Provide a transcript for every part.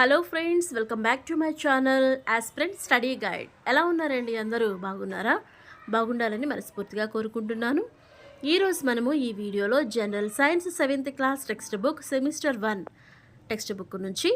Hello friends welcome back to my channel aspirant study guide. ఎలా ఉన్నారండి అందరూ? బాగున్నారా? బాగుండాలని మనస్ఫూర్తిగా కోరుకుంటున్నాను. ఈరోజు మనము ఈ వీడియోలో general science seventh class text book semester one text book నుంచి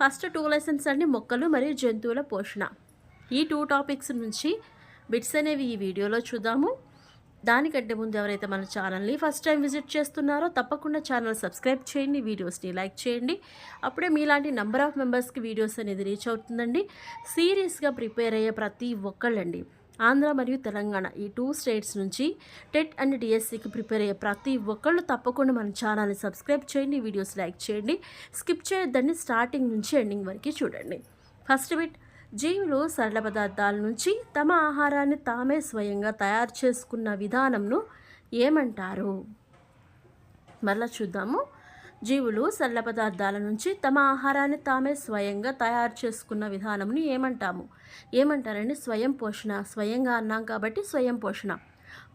ఫస్ట్ టూ లెసన్స్ అండి మొక్కలు మరియు జంతువుల పోషణ. ఈ టూ టాపిక్స్ నుంచి బిట్స్ అనేవి ఈ వీడియోలో చూద్దాము. దానికంటే ముందు ఎవరైతే మన ఛానల్ని ఫస్ట్ టైం విజిట్ చేస్తున్నారో తప్పకుండా ఛానల్ సబ్స్క్రైబ్ చేయండి వీడియోస్ని లైక్ చేయండి. అప్పుడే మీలాంటి నెంబర్ ఆఫ్ మెంబర్స్కి వీడియోస్ అనేది రీచ్ అవుతుందండి. సీరియస్గా ప్రిపేర్ అయ్యే ప్రతి ఒక్కళ్ళండి. ఆంధ్ర మరియు తెలంగాణ ఈ టూ స్టేట్స్ నుంచి టెట్ అండ్ డిఎస్సికి ప్రిపేర్ అయ్యే ప్రతి ఒక్కళ్ళు తప్పకుండా మన ఛానల్ని సబ్స్క్రైబ్ చేయండి వీడియోస్ లైక్ చేయండి. స్కిప్ చేయొద్దండి స్టార్టింగ్ నుంచి ఎండింగ్ వరకు చూడండి. ఫస్ట్ బిట్ జీవులు సరళ పదార్థాల నుంచి తమ ఆహారాన్ని తామే స్వయంగా తయారు చేసుకున్న విధానంను ఏమంటారు? మరలా చూద్దాము. జీవులు సరళ పదార్థాల నుంచి తమ ఆహారాన్ని తామే స్వయంగా తయారు చేసుకున్న విధానంను ఏమంటాము? ఏమంటారండి? స్వయం పోషణ. స్వయంగా అన్నాం కాబట్టి స్వయం పోషణ.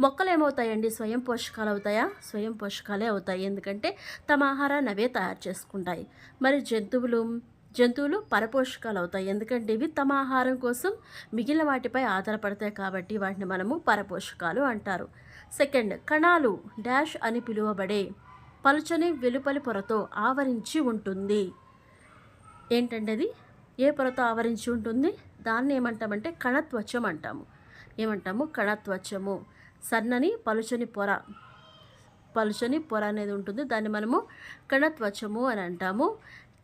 మొక్కలు ఏమవుతాయండి? స్వయం పోషకాలు అవుతాయా? స్వయం పోషకాలే అవుతాయి. ఎందుకంటే తమ ఆహారాన్ని అవే తయారు చేసుకుంటాయి. మరి జంతువులు జంతువులు పరపోషకాలు అవుతాయి ఎందుకంటే ఇవి తమ ఆహారం కోసం మిగిలిన వాటిపై ఆధారపడతాయి కాబట్టి వాటిని మనము పరపోషకాలు అంటారు. సెకండ్ కణాలు డాష్ అని పిలువబడే పలుచని వెలుపలి పొరతో ఆవరించి ఉంటుంది. ఏంటంటే అది? ఏ పొరతో ఆవరించి ఉంటుంది? దాన్ని ఏమంటామంటే కణత్వచం అంటాము. ఏమంటాము? కణత్వచము. సన్నని పలుచని పొర. పలుచని పొర అనేది ఉంటుంది. దాన్ని మనము కణత్వచము అని అంటాము.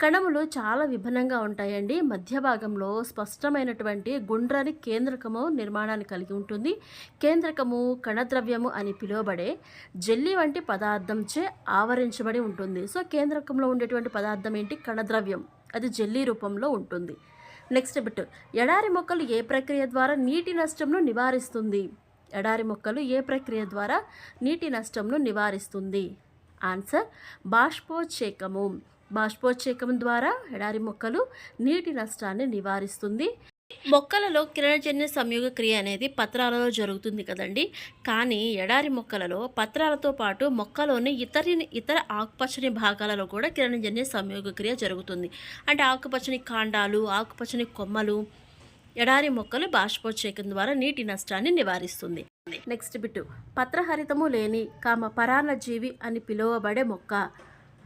కణములు చాలా విభిన్నంగా ఉంటాయండి. మధ్య భాగంలో స్పష్టమైనటువంటి గుండ్రని కేంద్రకము నిర్మాణాన్ని కలిగి ఉంటుంది. కేంద్రకము కణద్రవ్యము అని పిలువబడే జెల్లీ వంటి పదార్థంచే ఆవరించబడి ఉంటుంది. సో కేంద్రకంలో ఉండేటువంటి పదార్థం ఏంటి? కణద్రవ్యం. అది జెల్లీ రూపంలో ఉంటుంది. Next bit. ఎడారి మొక్కలు ఏ ప్రక్రియ ద్వారా నీటి నష్టంను నివారిస్తుంది? ఎడారి మొక్కలు ఏ ప్రక్రియ ద్వారా నీటి నష్టంను నివారిస్తుంది? ఆన్సర్. బాష్పోచ్చేకము బాష్పోచ్చేకం ద్వారా ఎడారి మొక్కలు నీటి నష్టాన్ని నివారిస్తుంది. మొక్కలలో కిరణజన్య సంయోగ క్రియ అనేది పత్రాలలో జరుగుతుంది కదండి. కానీ ఎడారి మొక్కలలో పత్రాలతో పాటు మొక్కలోని ఇతర ఇతర ఆకుపచ్చని భాగాలలో కూడా కిరణజన్య సంయోగ క్రియ జరుగుతుంది. అంటే ఆకుపచ్చని కాండాలు ఆకుపచ్చని కొమ్మలు ఎడారి మొక్కలు బాష్పోచ్చేకం ద్వారా నీటి నష్టాన్ని నివారిస్తుంది. Next bit. పత్రహరితము లేని కామ పరాన్నజీవి అని పిలువబడే మొక్క.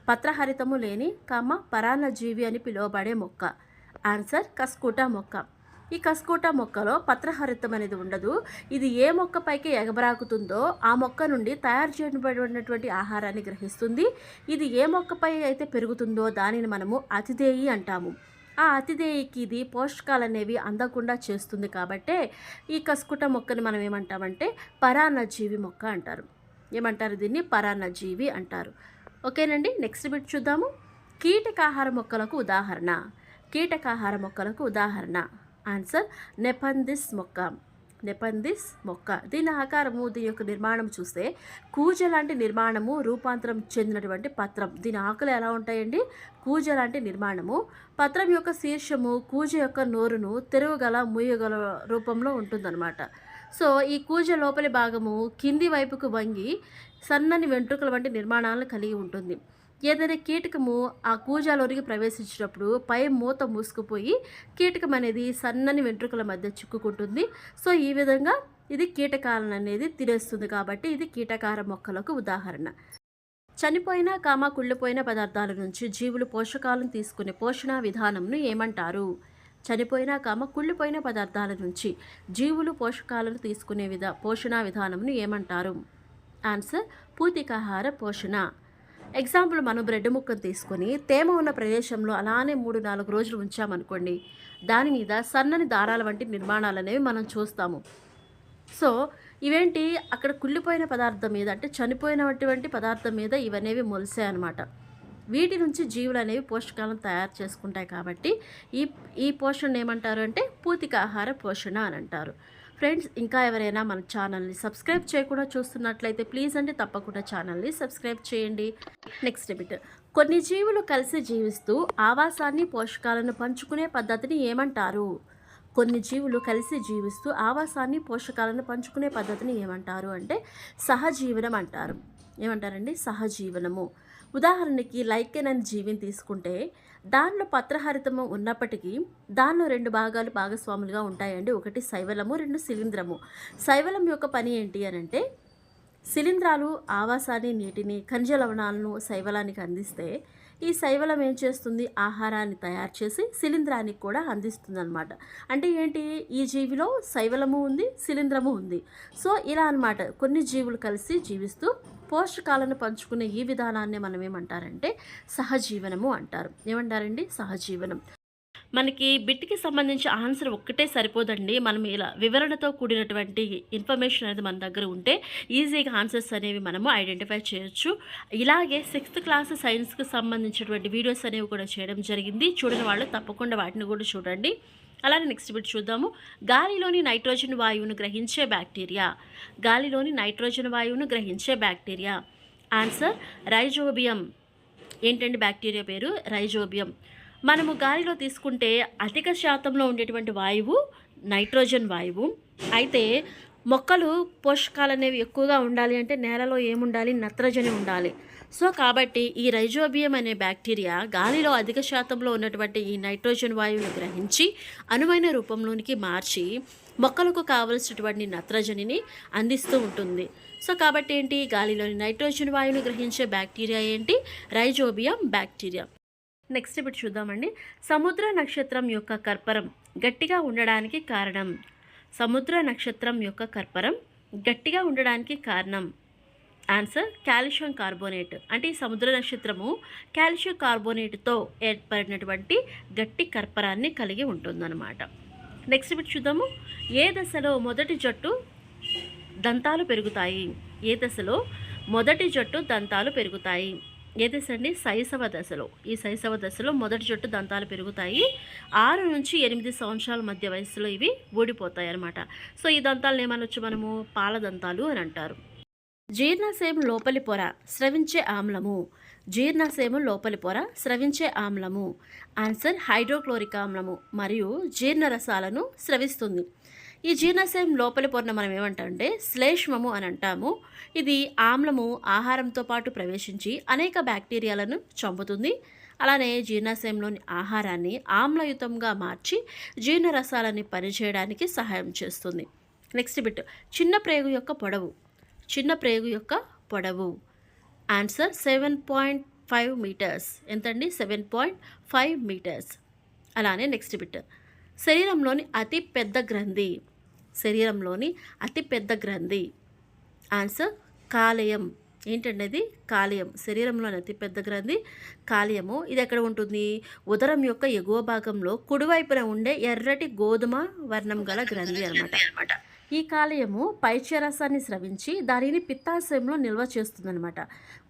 పత్రహరితము లేని కామ పరాన్నజీవి అని పిలువబడే మొక్క. ఆన్సర్ కస్కూటా మొక్క. ఈ కస్కూటా మొక్కలో పత్రహరితం అనేది ఉండదు. ఇది ఏ మొక్కపైకి ఎగబరాకుతుందో ఆ మొక్క నుండి తయారు చేయబడినటువంటి ఆహారాన్ని గ్రహిస్తుంది. ఇది ఏ మొక్కపై అయితే పెరుగుతుందో దానిని మనము అతిదేయి అంటాము. ఆ అతిథేయికి ఇది పోషకాలు అనేవి అందకుండా చేస్తుంది కాబట్టే ఈ కస్కుట మొక్కని మనం ఏమంటామంటే పరాన్నజీవి మొక్క అంటారు. ఏమంటారు దీన్ని? పరాన్నజీవి అంటారు. ఓకేనండి నెక్స్ట్ బిట్ చూద్దాము. కీటకాహార మొక్కలకు ఉదాహరణ. కీటకాహార మొక్కలకు ఉదాహరణ. ఆన్సర్ నెపందిస్ మొక్క. నెపందిస్ మొక్క. దీని ఆకారము దీని యొక్క నిర్మాణం చూస్తే కూజ లాంటి నిర్మాణము రూపాంతరం చెందినటువంటి పత్రం. దీని ఆకులు ఎలా ఉంటాయండి? కూజ లాంటి నిర్మాణము. పత్రం యొక్క శీర్షము కూజ యొక్క నోరును తెరువుగల మూయగల రూపంలో ఉంటుందన్నమాట. సో ఈ కూజ లోపలి భాగము కింది వైపుకు వంగి సన్నని వెంట్రుకల వంటి నిర్మాణాలను కలిగి ఉంటుంది. ఏదైనా కీటకము ఆ కూజాలోనికి ప్రవేశించినప్పుడు పై మూత మూసుకుపోయి కీటకం అనేది సన్నని వెంట్రుకల మధ్య చిక్కుకుంటుంది. సో ఈ విధంగా ఇది కీటకాలను అనేది తినేస్తుంది కాబట్టి ఇది కీటకార మొక్కలకు ఉదాహరణ. చనిపోయిన కామ కుళ్ళిపోయిన పదార్థాల నుంచి జీవులు పోషకాలను తీసుకునే పోషణ విధానంను ఏమంటారు? చనిపోయిన కామ కుళ్ళిపోయిన పదార్థాల నుంచి జీవులు పోషకాలను తీసుకునే విధ పోషణ విధానంను ఏమంటారు? ఆన్సర్ పూతికాహార పోషణ. ఎగ్జాంపుల్ మనం బ్రెడ్ ముక్కను తీసుకొని తేమ ఉన్న ప్రదేశంలో అలానే మూడు నాలుగు రోజులు ఉంచామనుకోండి దాని మీద సన్నని దారాల వంటి నిర్మాణాలు అనేవి మనం చూస్తాము. సో ఇవేంటి? అక్కడ కుళ్ళిపోయిన పదార్థం మీద అంటే చనిపోయినటువంటి పదార్థం మీద ఇవనేవి మొలిసాయనమాట వీటి నుంచి జీవులు అనేవి పోషకాలను తయారు చేసుకుంటాయి కాబట్టి ఈ ఈ పోషణ ఏమంటారు అంటే పూతికాహార పోషణ అని అంటారు. ఫ్రెండ్స్ ఇంకా ఎవరైనా మన ఛానల్ని సబ్స్క్రైబ్ చేయకుండా చూస్తున్నట్లయితే ప్లీజ్ అండి తప్పకుండా ఛానల్ని సబ్స్క్రైబ్ చేయండి. నెక్స్ట్ బిట్ కొన్ని జీవులు కలిసి జీవిస్తూ ఆవాసాన్ని పోషకాలను పంచుకునే పద్ధతిని ఏమంటారు? కొన్ని జీవులు కలిసి జీవిస్తూ ఆవాసాన్ని పోషకాలను పంచుకునే పద్ధతిని ఏమంటారు అంటే సహజీవనం అంటారు. ఏమంటారండి? సహజీవనము. ఉదాహరణకి లైకెన్ అనే జీవిని తీసుకుంటే దానిలో పత్రహరితము ఉన్నప్పటికీ దానిలో రెండు భాగాలు భాగస్వాములుగా ఉంటాయండి. ఒకటి శైవలము రెండు శిలీంద్రము. శైవలం యొక్క పని ఏంటి అని అంటే శిలీంధ్రాలు ఆవాసాన్ని నీటిని ఖనిజ లవణాలను శైవలానికి అందిస్తే ఈ శైవలం ఏం చేస్తుంది? ఆహారాన్ని తయారు చేసి శిలీంధ్రానికి కూడా అందిస్తుంది అనమాట అంటే ఏంటి? ఈ జీవిలో శైవలము ఉంది శిలీంధ్రము ఉంది. సో ఇలా అన్నమాట. కొన్ని జీవులు కలిసి జీవిస్తూ పోషకాలను పంచుకునే ఈ విధానాన్ని మనం ఏమంటారంటే సహజీవనము అంటారు. ఏమంటారండి? సహజీవనం. మనకి బిట్కి సంబంధించి ఆన్సర్ ఒక్కటే సరిపోదండి. మనం ఇలా వివరణతో కూడినటువంటి ఇన్ఫర్మేషన్ అనేది మన దగ్గర ఉంటే ఈజీగా ఆన్సర్స్ అనేవి మనము ఐడెంటిఫై చేయొచ్చు. ఇలాగే సిక్స్త్ క్లాస్ సైన్స్కి సంబంధించినటువంటి వీడియోస్ అనేవి కూడా చేయడం జరిగింది. చూడని వాళ్ళు తప్పకుండా వాటిని కూడా చూడండి. అలానే నెక్స్ట్ బిట్ చూద్దాము. గాలిలోని నైట్రోజన్ వాయువును గ్రహించే బ్యాక్టీరియా. గాలిలోని నైట్రోజన్ వాయువును గ్రహించే బ్యాక్టీరియా. Answer rhizobium. ఏంటండి బ్యాక్టీరియా పేరు? రైజోబియం. మనము గాలిలో తీసుకుంటే అధిక శాతంలో ఉండేటువంటి వాయువు నైట్రోజన్ వాయువు. అయితే మొక్కలు పోషకాలు అనేవి ఎక్కువగా ఉండాలి అంటే నేలలో ఏముండాలి? నత్రజని ఉండాలి. సో కాబట్టి ఈ రైజోబియం అనే బ్యాక్టీరియా గాలిలో అధిక శాతంలో ఉన్నటువంటి ఈ నైట్రోజన్ వాయువును గ్రహించి అనువైన రూపంలోనికి మార్చి మొక్కలకు కావలసినటువంటి నత్రజనిని అందిస్తూ ఉంటుంది. సో కాబట్టి ఏంటి? గాలిలోని నైట్రోజన్ వాయువును గ్రహించే బ్యాక్టీరియా ఏంటి? Rhizobium bacteria. నెక్స్ట్ ఇప్పుడు చూద్దామండి. సముద్ర నక్షత్రం యొక్క కర్పరం గట్టిగా ఉండడానికి కారణం. సముద్ర నక్షత్రం యొక్క కర్పరం గట్టిగా ఉండడానికి కారణం. Answer calcium carbonate. అంటే ఈ సముద్ర నక్షత్రము కాల్షియం కార్బోనేట్తో ఏర్పడినటువంటి గట్టి కర్పరాన్ని కలిగి ఉంటుందన్నమాట. నెక్స్ట్ ఇప్పుడు చూద్దాము. ఏ దశలో మొదటి జట్టు దంతాలు పెరుగుతాయి? ఏ దశలో మొదటి జట్టు దంతాలు పెరుగుతాయి? ఏ దశ అండి శైశవ దశలో. ఈ శైశవ దశలో మొదటి జుట్టు దంతాలు పెరుగుతాయి. ఆరు నుంచి ఎనిమిది సంవత్సరాల మధ్య వయసులో ఇవి ఊడిపోతాయి అన్నమాట సో ఈ దంతాలను ఏమనొచ్చు మనము? పాల దంతాలు అని అంటారు. జీర్ణాశయం లోపలి పొర స్రవించే ఆమ్లము. జీర్ణాశయం లోపలి పొర స్రవించే ఆమ్లము. Answer hydrochloric ఆమ్లము. మరియు జీర్ణరసాలను స్రవిస్తుంది. ఈ జీర్ణాశయం లోపలి పొరను మనం ఏమంటామంటే శ్లేష్మము అని అంటాము. ఇది ఆమ్లము ఆహారంతో పాటు ప్రవేశించి అనేక బ్యాక్టీరియాలను చంపుతుంది. అలానే జీర్ణాశయంలోని ఆహారాన్ని ఆమ్లయుతంగా మార్చి జీర్ణరసాలని పనిచేయడానికి సహాయం చేస్తుంది. నెక్స్ట్ బిట్ చిన్న ప్రేగు యొక్క పొడవు. చిన్న ప్రేగు యొక్క పొడవు. Answer seven point five meters. ఎంతండి? Seven point five meters. అలానే నెక్స్ట్ బిట్ శరీరంలోని అతి పెద్ద గ్రంథి. శరీరంలోని అతి పెద్ద గ్రంథి. ఆన్సర్ కాలేయం. ఏంటండి అది కాలేయం. శరీరంలోని అతిపెద్ద గ్రంథి కాలేయము. ఇది ఎక్కడ ఉంటుంది? ఉదరం యొక్క ఎగువ భాగంలో కుడివైపున ఉండే ఎర్రటి గోధుమ వర్ణం గల గ్రంథి అనమాట ఈ కాలేయము పైచరసాన్ని స్రవించి దానిని పిత్తాశయంలో నిల్వ చేస్తుందన్నమాట.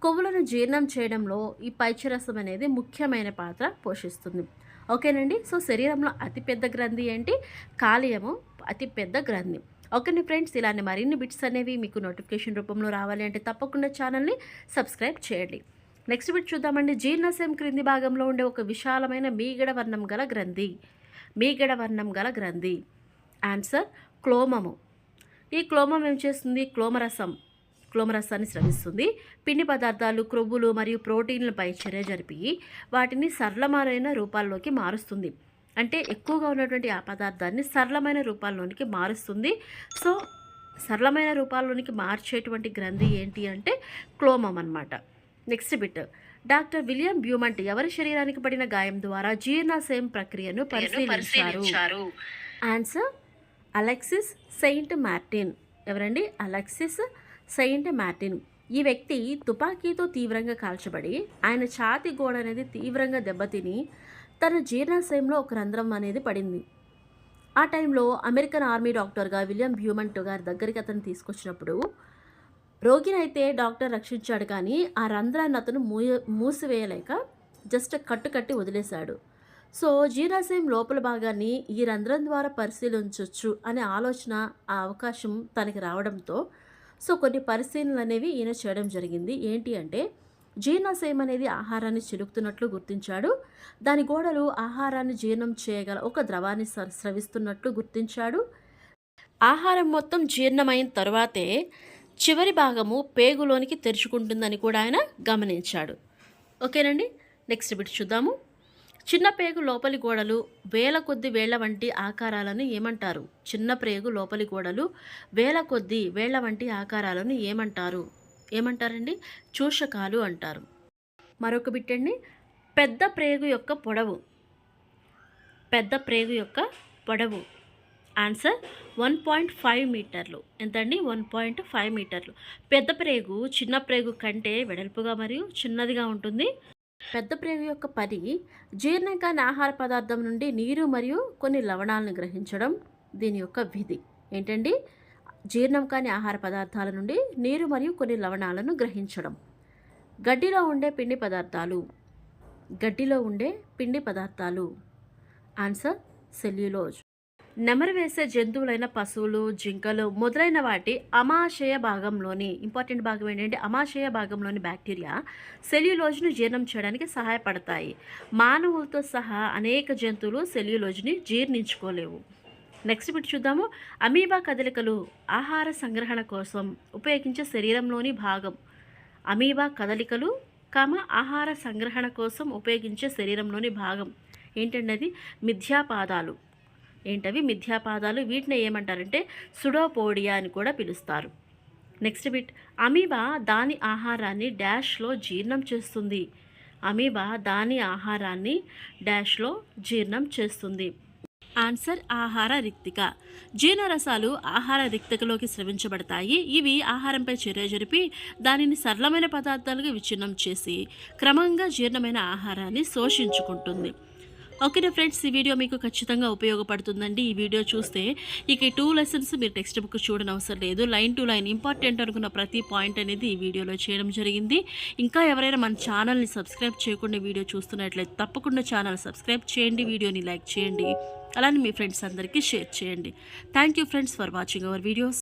కొవ్వులను జీర్ణం చేయడంలో ఈ పైచరసం అనేది ముఖ్యమైన పాత్ర పోషిస్తుంది. ఓకేనండి. సో శరీరంలో అతిపెద్ద గ్రంథి ఏంటి? కాలేయము అతిపెద్ద గ్రంథి. ఓకేనా ఫ్రెండ్స్ ఇలానే మరిన్ని బిట్స్ అనేవి మీకు నోటిఫికేషన్ రూపంలో రావాలి అంటే తప్పకుండా ఛానల్ని సబ్స్క్రైబ్ చేయండి. నెక్స్ట్ బిట్ చూద్దామండి. జీర్ణశయం క్రింది భాగంలో ఉండే ఒక విశాలమైన మీగడ వర్ణం గల గ్రంథి. మీగడ వర్ణం గల గ్రంథి. ఆన్సర్ క్లోమము. ఈ క్లోమం ఏం చేస్తుంది? క్లోమరసం. క్లోమరసాన్ని స్రవిస్తుంది. పిండి పదార్థాలు క్రొవ్వులు మరియు ప్రోటీన్లపై చర్య జరిపి వాటిని సరళమైన రూపాల్లోకి మారుస్తుంది. అంటే ఎక్కువగా ఉన్నటువంటి ఆ పదార్థాన్ని సరళమైన రూపాల్లోనికి మారుస్తుంది. సో సరళమైన రూపాల్లోనికి మార్చేటువంటి గ్రంథి ఏంటి అంటే క్లోమం అన్నమాట. Next bit. Doctor William Beaumont ఎవరి శరీరానికి పడిన గాయం ద్వారా జీర్ణాశయం ప్రక్రియను పరిశీలించారు. Answer Alexis Saint Martin. ఎవరండి? Alexis Saint Martin. ఈ వ్యక్తి తుపాకీతో తీవ్రంగా కాల్చబడి ఆయన ఛాతి గోడ అనేది తీవ్రంగా దెబ్బతిని తన జీర్ణాశయంలో ఒక రంధ్రం అనేది పడింది. ఆ టైంలో అమెరికన్ ఆర్మీ డాక్టర్గా విలియం బ్యూమంట్ గారి దగ్గరికి అతను తీసుకొచ్చినప్పుడు రోగినైతే డాక్టర్ రక్షించాడు కానీ ఆ రంధ్రాన్ని అతను మూ మూసివేయలేక జస్ట్ కట్టు కట్టి వదిలేశాడు. సో జీర్ణాశయం లోపల భాగాన్ని ఈ రంధ్రం ద్వారా పరిశీలించవచ్చు అనే ఆలోచన ఆ అవకాశం తనకి రావడంతో సో కొన్ని పరిశీలనలు అనేవి ఈయన చేయడం జరిగింది. ఏంటి అంటే జీర్ణాశయం అనేది ఆహారాన్ని చిలుకుతున్నట్లు గుర్తించాడు. దాని గోడలు ఆహారాన్ని జీర్ణం చేయగల ఒక ద్రవాన్ని స్రవిస్తున్నట్లు గుర్తించాడు. ఆహారం మొత్తం జీర్ణమైన తర్వాతే చివరి భాగము పేగులోనికి తెరుచుకుంటుందని కూడా ఆయన గమనించాడు. ఓకేనండి? నెక్స్ట్ బిట్ చూద్దాము. చిన్న పేగు లోపలి గోడలు వేల కొద్ది వేళ్ళ వంటి ఆకారాలను ఏమంటారు? చిన్న ప్రేగు లోపలి గోడలు వేల కొద్ది వేళ్ళ వంటి ఆకారాలను ఏమంటారు? ఏమంటారండి? చూషకాలు అంటారు. మరొక బిట్టండి. పెద్ద ప్రేగు యొక్క పొడవు. పెద్ద ప్రేగు యొక్క పొడవు. ఆన్సర్ వన్ పాయింట్ ఫైవ్ మీటర్లు. ఎంతండి? వన్ పాయింట్ ఫైవ్ మీటర్లు. పెద్ద ప్రేగు చిన్న ప్రేగు కంటే వెడల్పుగా మరియు చిన్నదిగా ఉంటుంది. పెద్ద ప్రేగు యొక్క పని జీర్ణం కాని ఆహార పదార్థం నుండి నీరు మరియు కొన్ని లవణాలను గ్రహించడం దీని యొక్క విధి. ఏంటండి? జీర్ణం కాని ఆహార పదార్థాల నుండి నీరు మరియు కొన్ని లవణాలను గ్రహించడం. గడ్డిలో ఉండే పిండి పదార్థాలు. గడ్డిలో ఉండే పిండి పదార్థాలు. ఆన్సర్ సెల్యులోజ్ నెమరు వేసే జంతువులైన పశువులు జింకలు మొదలైన వాటి అమాశయ భాగంలోని ఇంపార్టెంట్ భాగం ఏంటంటే అమాశయ భాగంలోని బ్యాక్టీరియా సెల్యులోజ్ను జీర్ణం చేయడానికి సహాయపడతాయి. మానవులతో సహా అనేక జంతువులు సెల్యులోజ్ని జీర్ణించుకోలేవు. నెక్స్ట్ ఇప్పుడు చూద్దాము. అమీబా కదలికలు ఆహార సంగ్రహణ కోసం ఉపయోగించే శరీరంలోని భాగం. అమీబా కదలికలు కామ ఆహార సంగ్రహణ కోసం ఉపయోగించే శరీరంలోని భాగం. ఏంటంటే అది? మిథ్యాపాదాలు. ఏంటవి? మిథ్యాపాదాలు. వీటిని ఏమంటారంటే సుడోపోడియా అని కూడా పిలుస్తారు. Next bit. అమీబా దాని ఆహారాన్ని డాష్లో జీర్ణం చేస్తుంది. అమీబా దాని ఆహారాన్ని డాష్లో జీర్ణం చేస్తుంది. ఆన్సర్ ఆహార రిక్తిక. జీర్ణరసాలు ఆహార రిక్తికలోకి స్రవించబడతాయి. ఇవి ఆహారంపై చర్య జరిపి దానిని సరళమైన పదార్థాలుగా విచ్ఛిన్నం చేసి క్రమంగా జీర్ణమైన ఆహారాన్ని శోషించుకుంటుంది. ఓకేనా ఫ్రెండ్స్ ఈ వీడియో మీకు ఖచ్చితంగా ఉపయోగపడుతుందండి. ఈ వీడియో చూస్తే ఇక ఈ టూ లెసన్స్ మీరు టెక్స్ట్ బుక్ చూడనవసరం లేదు. లైన్ టు లైన్ ఇంపార్టెంట్ అనుకున్న ప్రతి పాయింట్ అనేది ఈ వీడియోలో చేయడం జరిగింది. ఇంకా ఎవరైనా మన ఛానల్ని సబ్స్క్రైబ్ చేయకుండా వీడియో చూస్తున్నట్లయితే తప్పకుండా ఛానల్ సబ్స్క్రైబ్ చేయండి వీడియోని లైక్ చేయండి. అలానే మీ ఫ్రెండ్స్ అందరికీ షేర్ చేయండి. Thank you friends for watching our videos